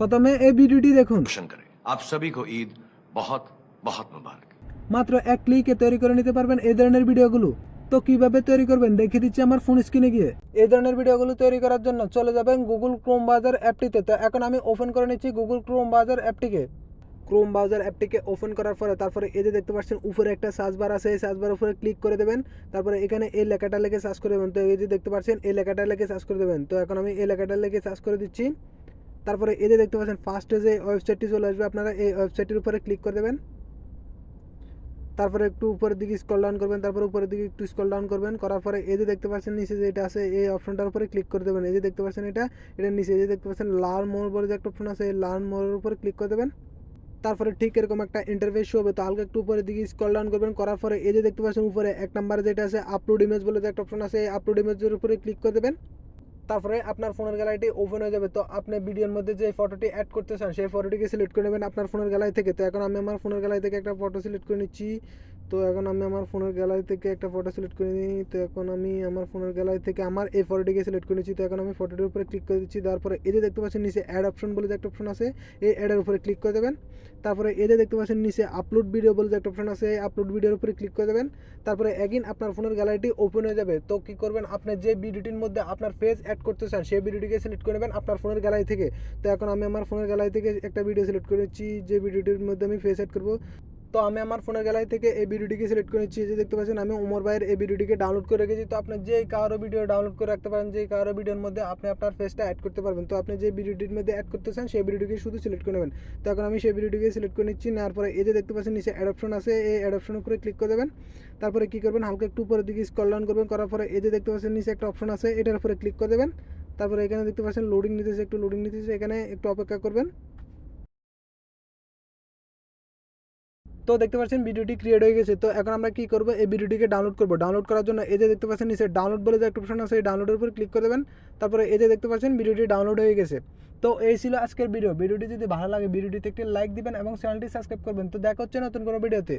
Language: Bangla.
প্রথমে এই ভিডিওটি দেখুন। আপ সবই কো ঈদ বহুত বহুত মুবারক মাত্র এক ক্লিকে তৈরি করে নিতে পারবেন এই ধরনের ভিডিওগুলো। তো কীভাবে তৈরি করবেন দেখে দিচ্ছি আমার ফোন স্ক্রিনে গিয়ে। এই ধরনের ভিডিওগুলো তৈরি করার জন্য চলে যাবেন গুগল ক্রোম বাজার অ্যাপটিতে তো এখন আমি ওপেন করে নিচ্ছি গুগল ক্রোম বাজার অ্যাপটিকে ক্রোম ব্রাউজার অ্যাপটিকে ওপেন করার পরে তারপরে এই যে দেখতে পাচ্ছেন উপরে একটা সার্চ বার আছে এই সার্চ বার উপরে ক্লিক করে দেবেন। তারপরে এখানে এই লেখাটা লেখে সার্চ করে দেবেন। তো এই যে দেখতে পাচ্ছেন এই লেখাটা লেখে সার্চ করে দেবেন। তো এখন আমি এই লেখাটা লেখে সার্চ করে দিচ্ছি। তারপরে এই যে দেখতে পাচ্ছেন ফার্স্টে যে ওয়েবসাইটটি চলে আসবে, আপনারা এই ওয়েবসাইটের উপরে ক্লিক করে দেবেন। তারপরে একটু উপরের দিকে স্ক্রল ডাউন করবেন, তারপরে উপরের দিকে একটু স্ক্রল ডাউন করবেন, করার পরে এই যে দেখতে পাচ্ছেন, নিচে যে এটা আছে, এই অপশনটার উপরে ক্লিক করে দেবেন। এই যে দেখতে পাচ্ছেন এটা এটা নিচে যে দেখতে পাচ্ছেন লার্ন মোর বলে যে একটা অপশন আছে, এই লার্ন মোরের উপরে ক্লিক করে দেবেন। তারপরে ঠিক এরকম একটা ইন্টারফেস হবে, তো হালকা একটু উপরের দিকে স্ক্রল ডাউন করবেন, করার পরে এই যে দেখতে পাচ্ছেন, উপরে এক নম্বরে যেটা আছে আপলোড ইমেজ বলে যে একটা অপশন আছে, এই আপলোড ইমেজের উপরে ক্লিক করে দেবেন। তারপরে আপনার ফোনের গ্যালারিটি ওপেন হয়ে যাবে। তো আপনি ভিডিওর মধ্যে যে ফটোটি অ্যাড করতে চান, সেই ফটোটিকে সিলেক্ট করে নেবেন আপনার ফোনের গ্যালারি থেকে। তো এখন আমি আমার ফোনের গ্যালারি থেকে একটা ফটো সিলেক্ট করে নিচ্ছি। তো এখন আমি আমার ফোনের গ্যালারি থেকে একটা ফটো সিলেক্ট করে নিই। তো এখন আমি আমার ফোনের গ্যালারি থেকে আমার এই ফটোটিকে সিলেক্ট করে নিচ্ছি। তো এখন আমি ফটোটির উপরে ক্লিক করে দিচ্ছি। তারপরে এই যে দেখতে পাচ্ছেন নিচে অ্যাড অপশন বলে যে একটা অপশন আছে, এই অ্যাডের উপরে ক্লিক করে দেবেন। তারপরে এই যে দেখতে পাচ্ছেন নিচে আপলোড ভিডিও বলে যে একটা অপশন আছে, এই আপলোড ভিডিওর উপরে ক্লিক করে দেবেন। তারপরে এগিন আপনার ফোনের গ্যালারিটি ওপেন হয়ে যাবে। তো কী করবেন? আপনি যে ভিডিওটির মধ্যে আপনার পেজ অ্যাড করতে চান, সেই ভিডিওটিকে সিলেক্ট করে নেবেন আপনার ফোনের গ্যালারি থেকে। তো এখন আমি আমার ফোনের গ্যালারি থেকে একটা ভিডিও সিলেক্ট করে নিচ্ছি। যে ভিডিওটির মধ্যে আমি ফেস অ্যাড করব। তো আমি আমার ফোনের গ্যালারি থেকে এই ভিডিওটিকে সিলেক্ট করে নিচ্ছি। যে দেখতে পাচ্ছেন, আমি উমর ভাইয়ের এই ভিডিওটিকে ডাউনলোড করে রেখেছি। তো আপনি যে কারও ভিডিও ডাউনলোড করে রাখতে পারেন যে কারও ভিডিওর মধ্যে আপনি আপনার ফেসটা অ্যাড করতে পারবেন। তো আপনি যে ভিডিওটির মধ্যে অ্যাড করতে চান, সেই ভিডিওটিকে শুধু সিলেক্ট করে নেবেন। তো এখন আমি সেই ভিডিওটিকে সিলেক্ট করে নিচ্ছি। নেওয়ার পরে এই যে দেখতে পাচ্ছেন, নিচে অ্যাডপশন আছে। এই অ্যাডপশন উপরে ক্লিক করে দেবেন। তারপরে কী করবেন? হালকা একটু উপরের দিকে স্কল ডাউন করবেন। করার পরে এই যে দেখতে পাচ্ছেন, নিচে একটা অপশন আছে। এটার উপরে ক্লিক করে দেবেন। তারপরে এখানে দেখতে পাচ্ছেন লোডিং নিতেছে, একটু লোডিং নিতেছে। এখানে একটু অপেক্ষা করবেন। তো দেখতে পাচ্ছেন ভিডিওটি ক্রিয়েট হয়ে গেছে। তো এখন আমরা কি করব? এই ভিডিওটিকে ডাউনলোড করব। ডাউনলোড করার জন্য এই যে দেখতে পাচ্ছেন, নিচে ডাউনলোড বলে যে একটা অপশন আছে, এই ডাউনলোডের উপর ক্লিক করে দেবেন। তারপরে এই যে দেখতে পাচ্ছেন, ভিডিওটি ডাউনলোড হয়ে গেছে। তো এই ছিল আজকের ভিডিও ভিডিওটি যদি ভালো লাগে, ভিডিওটিতে একটি লাইক দিবেন এবং চ্যানেলটি সাবস্ক্রাইব করবেন। তো দেখা হচ্ছে নতুন কোনো ভিডিওতে